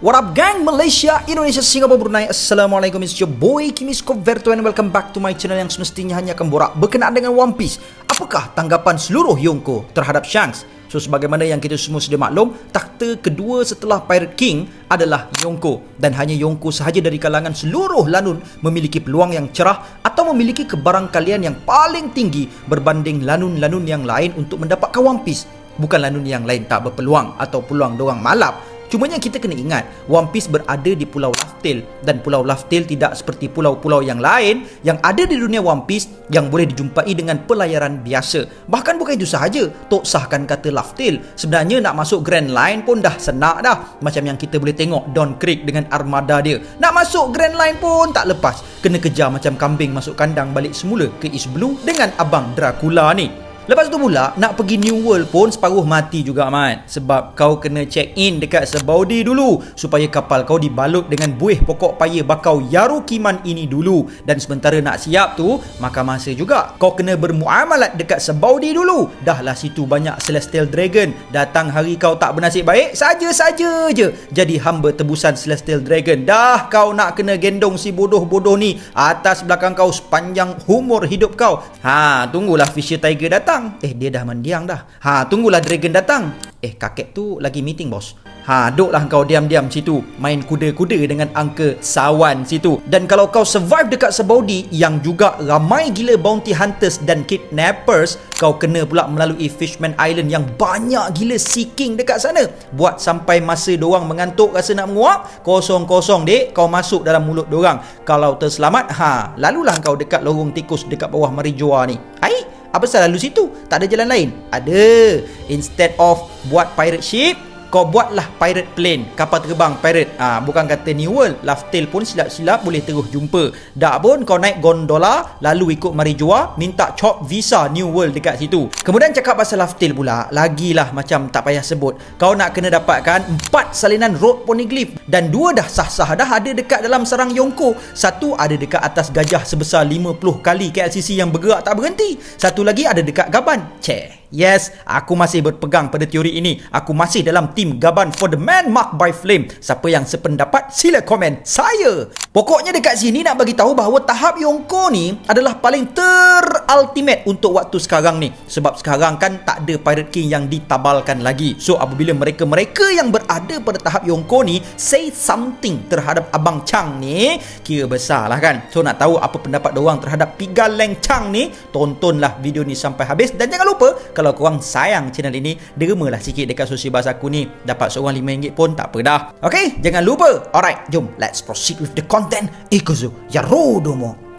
What up gang? Malaysia, Indonesia, Singapura, Brunei. Assalamualaikum It's your boy Kimis Verto And welcome back to my channel Yang semestinya hanya akan borak Berkenaan dengan One Piece. Apakah tanggapan seluruh Yonko Terhadap Shanks? So sebagaimana yang kita semua sudah maklum Takhta kedua setelah Pirate King Adalah Yonko Dan hanya Yonko sahaja dari kalangan seluruh lanun Memiliki peluang yang cerah Atau memiliki kebarangkalian yang paling tinggi Berbanding lanun-lanun yang lain Untuk mendapatkan One Piece. Bukan lanun yang lain tak berpeluang Atau peluang doang malap Cumanya kita kena ingat One Piece berada di Pulau Laftail dan Pulau Laftail tidak seperti pulau-pulau yang lain yang ada di dunia One Piece yang boleh dijumpai dengan pelayaran biasa. Bahkan bukan itu sahaja, Tok sahkan kata Laftail. Sebenarnya nak masuk Grand Line pun dah senak dah. Macam yang kita boleh tengok Don Creek dengan armada dia. Nak masuk Grand Line pun tak lepas. Kena kejar macam kambing masuk kandang balik semula ke East Blue dengan Abang Dracula ni. Lepas tu pula nak pergi New World pun separuh mati juga Mat Sebab kau kena check in dekat Sebaudi dulu Supaya kapal kau dibalut dengan buih pokok paya bakau Yarukiman ini dulu. Dan sementara nak siap tu Maka masa juga. Kau kena bermuamalat dekat Sebaudi dulu. Dahlah situ banyak Celestial Dragon. Datang hari kau tak bernasib baik Saja-saja je Jadi hamba tebusan Celestial Dragon. Dah kau nak kena gendong si bodoh-bodoh ni Atas belakang kau sepanjang umur hidup kau. Ha tunggulah Fisher Tiger datang datang. Eh, dia dah mendiang dah. Ha, tunggulah Dragon datang. Eh, kakek tu lagi meeting, bos. Ha, duduklah kau diam-diam situ. Main kuda-kuda dengan angka sawan situ. Dan kalau kau survive dekat Sebaudi yang juga ramai gila bounty hunters dan kidnappers, kau kena pula melalui Fishman Island yang banyak gila seeking dekat sana. Buat sampai masa dorang mengantuk rasa nak menguap, kosong-kosong dek, kau masuk dalam mulut dorang. Kalau terselamat, ha, lalulah kau dekat lorong tikus dekat bawah Marijua ni. Hai, apa salah lalu situ? Tak ada jalan lain? Ada. Instead of buat pirate ship, kau buatlah pirate plane kapal terbang pirate. Ah ha, bukan kata new world Laftail pun silap-silap boleh terus jumpa. Dak pun kau naik gondola lalu ikut mari jua minta chop visa new world dekat situ. Kemudian cakap pasal Laftail pula lagilah macam tak payah sebut. Kau nak kena dapatkan empat salinan road poneglyph. Dan dua dah sah-sah dah ada dekat dalam sarang Yonko satu ada dekat atas gajah sebesar 50 kali KLCC yang bergerak tak berhenti. Satu lagi ada dekat gaban. Ceh Yes, aku masih berpegang pada teori ini. Aku masih dalam tim Gaban for the Man Mark by Flame. Siapa yang sependapat, sila komen saya. Pokoknya dekat sini nak bagi tahu bahawa tahap Yonko ni adalah paling terultimate untuk waktu sekarang ni. Sebab sekarang kan tak ada Pirate King yang ditabalkan lagi. So apabila mereka-mereka yang berada pada tahap Yonko ni say something terhadap Abang Chang ni, kira besar lah kan. So nak tahu apa pendapat orang terhadap Pigal Leng Chang ni, tontonlah video ni sampai habis. Dan jangan lupa, kalau korang sayang channel ini dermalah sikit dekat sosial bahasa aku ni. Dapat seorang RM5 pun tak apa dah. Ok jangan lupa. Alright jom let's proceed with the content. Ikuzu yarodomo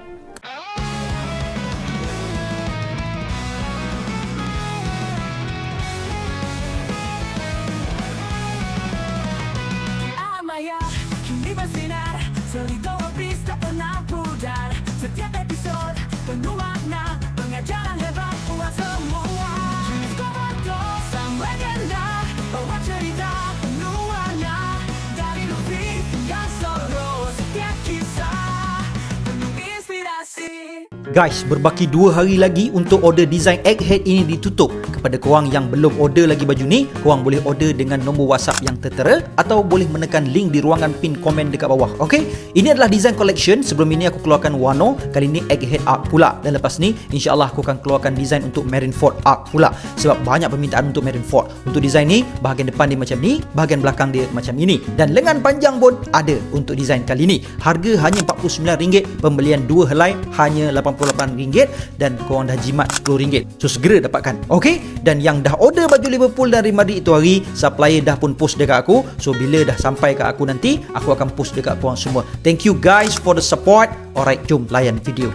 Guys, berbaki dua hari lagi untuk order design egghead ini ditutup. Kepada korang yang belum order lagi baju ni, korang boleh order dengan nombor WhatsApp yang tertera atau boleh menekan link di ruangan pin komen dekat bawah. Okay? Ini adalah design collection. Sebelum ini aku keluarkan Wano, kali ini egghead arc pula. Dan lepas ni, insyaAllah aku akan keluarkan design untuk Marineford arc pula. Sebab banyak permintaan untuk Marineford. Untuk design ni, bahagian depan dia macam ni, bahagian belakang dia macam ini. Dan lengan panjang pun ada untuk design kali ini. Harga hanya RM49, pembelian dua helai hanya RM80 RM28 dan korang dah jimat RM10. So segera dapatkan ok dan yang dah order baju Liverpool dan Real Madrid itu hari supplier dah pun post dekat aku. So bila dah sampai ke aku nanti aku akan post dekat korang semua. Thank you guys for the support. Alright jom layan video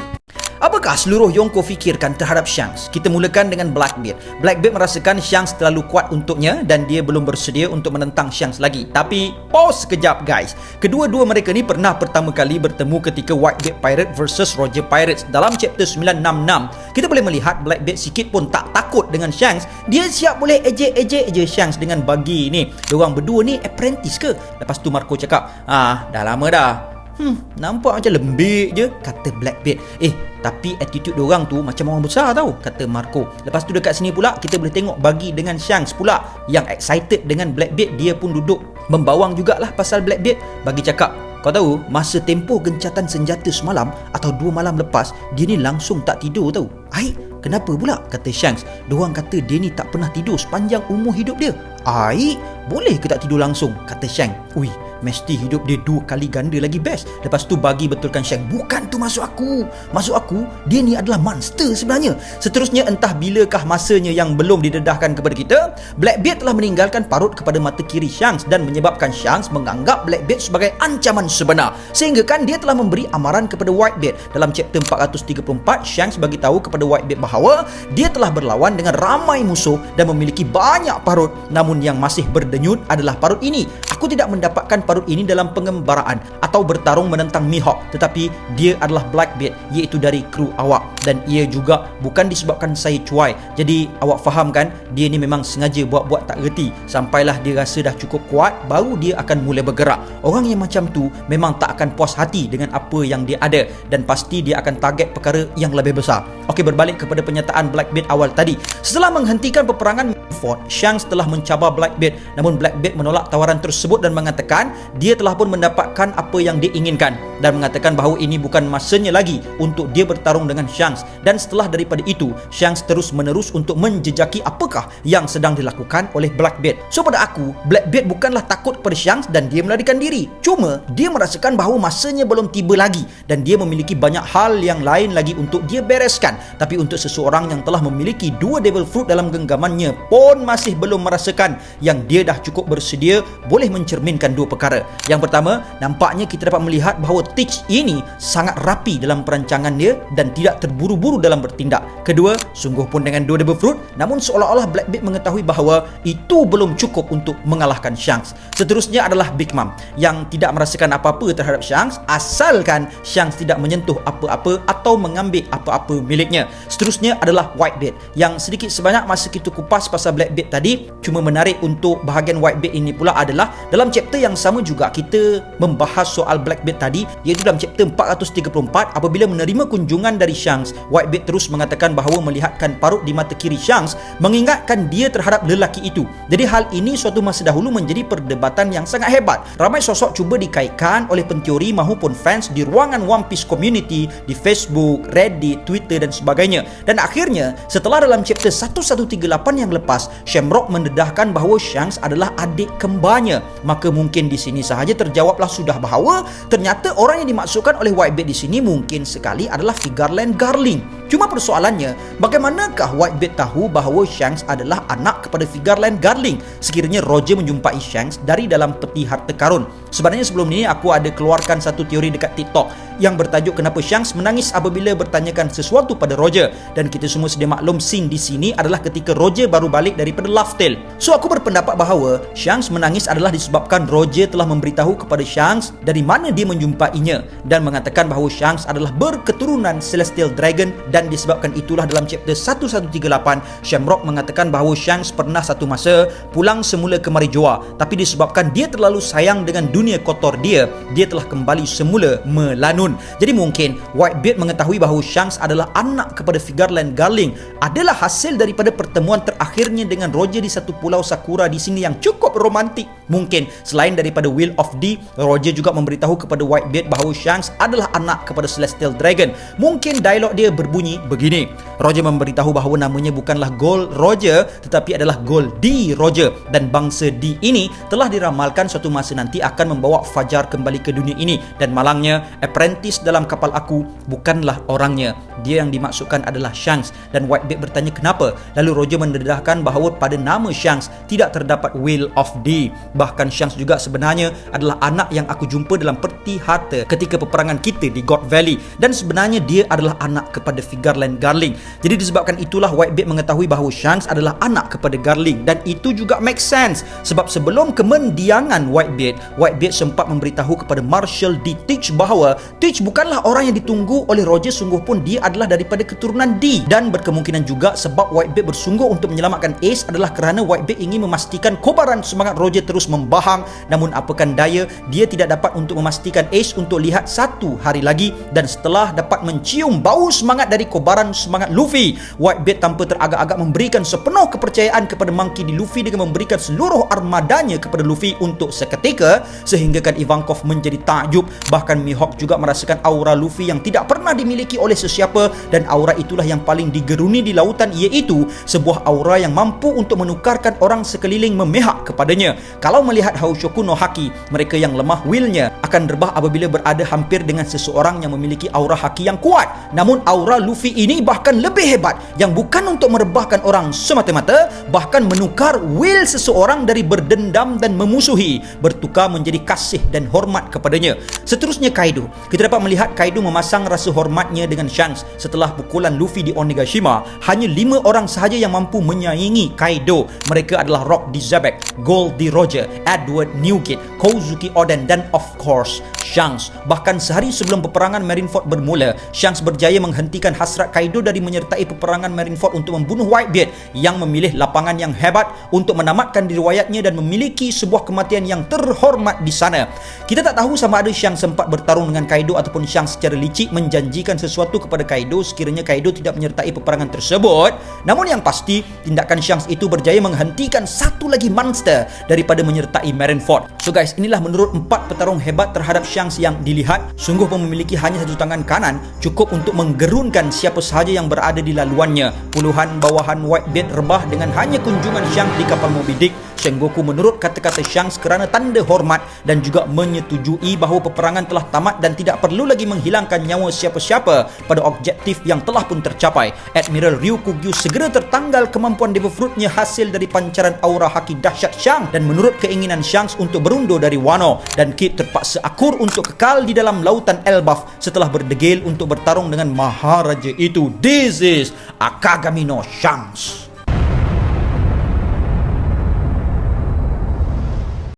Apakah seluruh Yonko fikirkan terhadap Shanks? Kita mulakan dengan Blackbeard. Blackbeard merasakan Shanks terlalu kuat untuknya dan dia belum bersedia untuk menentang Shanks lagi. Tapi pause sekejap guys. Kedua-dua mereka ni pernah pertama kali bertemu ketika Whitebeard Pirate versus Roger Pirates dalam chapter 966. Kita boleh melihat Blackbeard sikit pun tak takut dengan Shanks. Dia siap boleh ejek-ejek je Shanks dengan bagi ni. Diorang berdua ni apprentice ke? Lepas tu Marco cakap, ah dah lama dah Hmm, nampak macam lembik je, kata Blackbeard. Eh, tapi attitude orang tu macam orang besar tau, kata Marco. Lepas tu dekat sini pula, kita boleh tengok bagi dengan Shanks pula yang excited dengan Blackbeard, dia pun duduk membawang jugalah pasal Blackbeard. Bagi cakap, kau tahu, masa tempoh gencatan senjata semalam atau dua malam lepas, dia ni langsung tak tidur tau. Aik, kenapa pula? Kata Shanks. Diorang kata dia ni tak pernah tidur sepanjang umur hidup dia. Aik, boleh ke tak tidur langsung? Kata Shanks. Ui, mesti hidup dia dua kali ganda lagi best. Lepas tu bagi betulkan Shank, bukan tu masuk aku. Masuk aku, dia ni adalah monster sebenarnya. Seterusnya entah bilakah masanya yang belum didedahkan kepada kita, Blackbeard telah meninggalkan parut kepada mata kiri Shanks dan menyebabkan Shanks menganggap Blackbeard sebagai ancaman sebenar. Sehingga kan dia telah memberi amaran kepada Whitebeard. Dalam chapter 434, Shanks bagi tahu kepada Whitebeard bahawa dia telah berlawan dengan ramai musuh dan memiliki banyak parut. Namun yang masih berdenyut adalah parut ini. Aku tidak mendapatkan parut ini dalam pengembaraan atau bertarung menentang Mihawk tetapi dia adalah Blackbeard iaitu dari kru awak. Dan ia juga bukan disebabkan saya cuai. Jadi awak faham kan? Dia ni memang sengaja buat-buat tak reti. Sampailah dia rasa dah cukup kuat baru dia akan mulai bergerak. Orang yang macam tu memang tak akan puas hati dengan apa yang dia ada. Dan pasti dia akan target perkara yang lebih besar. Okey berbalik kepada pernyataan Blackbeard awal tadi. Setelah menghentikan peperangan Fort Shanks telah mencabar Blackbeard namun Blackbeard menolak tawaran tersebut dan mengatakan dia telah pun mendapatkan apa yang dia inginkan dan mengatakan bahawa ini bukan masanya lagi untuk dia bertarung dengan Shanks. Dan setelah daripada itu Shanks terus menerus untuk menjejaki apakah yang sedang dilakukan oleh Blackbeard. So pada aku Blackbeard bukanlah takut kepada Shanks dan dia melarikan diri. Cuma dia merasakan bahawa masanya belum tiba lagi dan dia memiliki banyak hal yang lain lagi untuk dia bereskan. Tapi untuk seseorang yang telah memiliki dua devil fruit dalam genggamannya pun masih belum merasakan yang dia dah cukup bersedia boleh mencerminkan dua perkara yang pertama, nampaknya kita dapat melihat bahawa Teach ini sangat rapi dalam perancangan dia dan tidak terburu-buru dalam bertindak. Kedua, sungguh pun dengan dua double fruit, namun seolah-olah Blackbeard mengetahui bahawa itu belum cukup untuk mengalahkan Shanks. Seterusnya adalah Big Mom yang tidak merasakan apa-apa terhadap Shanks asalkan Shanks tidak menyentuh apa-apa atau mengambil apa-apa miliknya. Seterusnya adalah Whitebeard yang sedikit sebanyak masa kita kupas pasal Blackbeard tadi cuma menarik untuk bahagian Whitebeard ini pula adalah dalam chapter yang sama juga kita membahas soal Blackbeard tadi iaitu dalam chapter 434 apabila menerima kunjungan dari Shanks Whitebeard terus mengatakan bahawa melihatkan parut di mata kiri Shanks mengingatkan dia terhadap lelaki itu. Jadi hal ini suatu masa dahulu menjadi perdebatan yang sangat hebat. Ramai sosok cuba dikaitkan oleh penteori mahupun fans di ruangan One Piece community di Facebook, Reddit, Twitter dan sebagainya. Dan akhirnya setelah dalam chapter 1138 yang lepas Shamrock mendedahkan bahawa Shanks adalah adik kembarnya maka mungkin di sini sahaja terjawablah sudah bahawa ternyata orang yang dimaksudkan oleh Whitebeard di sini mungkin sekali adalah Figarland Garling. Cuma persoalannya, bagaimanakah Whitebeard tahu bahawa Shanks adalah anak kepada Figarland Garling sekiranya Roger menjumpai Shanks dari dalam peti harta karun? Sebenarnya sebelum ini aku ada keluarkan satu teori dekat TikTok yang bertajuk kenapa Shanks menangis apabila bertanyakan sesuatu pada Roger. Dan kita semua sedia maklum scene di sini adalah ketika Roger baru balik daripada Laughtail. So aku berpendapat bahawa Shanks menangis adalah disebabkan Roger telah memberitahu kepada Shanks dari mana dia menjumpainya dan mengatakan bahawa Shanks adalah berketurunan Celestial Dragon dan disebabkan itulah dalam chapter 1138 Shamrock mengatakan bahawa Shanks pernah satu masa pulang semula ke Marijoa tapi disebabkan dia terlalu sayang dengan dunia kotor dia dia telah kembali semula melanun jadi mungkin Whitebeard mengetahui bahawa Shanks adalah anak kepada Figarland Garling adalah hasil daripada pertemuan terakhirnya dengan Roger di satu pulau Sakura di sini yang cukup romantik mungkin selain daripada Will of D Roger juga memberitahu kepada Whitebeard bahawa Shanks adalah anak kepada Celestial Dragon. Mungkin dialog dia berbunyi begini. Roger memberitahu bahawa namanya bukanlah Gold Roger tetapi adalah Gold D Roger dan bangsa D ini telah diramalkan suatu masa nanti akan membawa Fajar kembali ke dunia ini dan malangnya apprentice dalam kapal aku bukanlah orangnya. Dia yang dimaksudkan adalah Shanks dan Whitebeard bertanya kenapa. Lalu Roger mendedahkan bahawa pada nama Shanks tidak terdapat Will of D. Bahkan Shanks juga sebenarnya adalah anak yang aku jumpa dalam peti harta ketika peperangan kita di God Valley dan sebenarnya dia adalah anak kepada Figarland Garling Jadi disebabkan itulah Whitebeard mengetahui bahawa Shanks adalah anak kepada Garling dan itu juga make sense. Sebab sebelum kemendiangan Whitebeard, Whitebeard sempat memberitahu kepada Marshall D. Teach bahawa Teach bukanlah orang yang ditunggu oleh Roger sungguh pun dia adalah daripada keturunan D. Dan berkemungkinan juga sebab Whitebeard bersungguh untuk menyelamatkan Ace adalah kerana Whitebeard ingin memastikan kobaran semangat Roger terus membahang. Namun apakan daya dia tidak dapat untuk memastikan Ace untuk lihat satu hari lagi. Dan setelah dapat mencium bau semangat dari kobaran semangat Luffy. Whitebeard tanpa teragak-agak memberikan sepenuh kepercayaan kepada Monkey D. Luffy dengan memberikan seluruh armadanya kepada Luffy untuk seketika sehinggakan Ivankov menjadi takjub. Bahkan Mihawk juga merasakan aura Luffy yang tidak pernah dimiliki oleh sesiapa dan aura itulah yang paling digeruni di lautan iaitu sebuah aura yang mampu untuk menukarkan orang sekeliling memihak kepadanya. Kalau melihat Haoshoku no Haki mereka yang lemah willnya akan rebah apabila berada hampir dengan seseorang yang memiliki aura haki yang kuat. Namun aura Luffy ini bahkan lebih hebat yang bukan untuk merebahkan orang semata-mata bahkan menukar will seseorang dari berdendam dan memusuhi bertukar menjadi kasih dan hormat kepadanya seterusnya Kaido kita dapat melihat Kaido memasang rasa hormatnya dengan Shanks setelah pukulan Luffy di Onigashima hanya lima orang sahaja yang mampu menyaingi Kaido mereka adalah Rock D. Zebek Gold D. Roger Edward Newgate Kozuki Oden dan of course Shanks bahkan sehari sebelum peperangan Marineford bermula Shanks berjaya menghentikan hasrat Kaido dari menyertai peperangan Marineford untuk membunuh Whitebeard yang memilih lapangan yang hebat untuk menamatkan diriwayatnya dan memiliki sebuah kematian yang terhormat di sana. Kita tak tahu sama ada Shanks sempat bertarung dengan Kaido ataupun Shanks secara licik menjanjikan sesuatu kepada Kaido. Sekiranya Kaido tidak menyertai peperangan tersebut namun yang pasti tindakan Shanks itu berjaya menghentikan satu lagi monster daripada menyertai Marineford so guys inilah menurut empat petarung hebat terhadap Shanks yang dilihat. Sungguh memiliki hanya satu tangan kanan cukup untuk menggerunkan siapa sahaja yang berada di laluannya. Puluhan bawahan Whitebeard rebah dengan hanya kunjungan Shanks di kapal Moby Dick Sengoku menurut kata-kata Shanks kerana tanda hormat dan juga menyetujui bahawa peperangan telah tamat dan tidak perlu lagi menghilangkan nyawa siapa-siapa pada objektif yang telah pun tercapai. Admiral Ryukugyu segera tertanggal kemampuan Devil Fruitnya hasil dari pancaran aura haki dahsyat Shanks dan menurut keinginan Shanks untuk berundur dari Wano dan Kid terpaksa akur untuk kekal di dalam lautan Elbaf setelah berdegil untuk bertarung dengan Maharaja itu. This is Akagami no Shanks.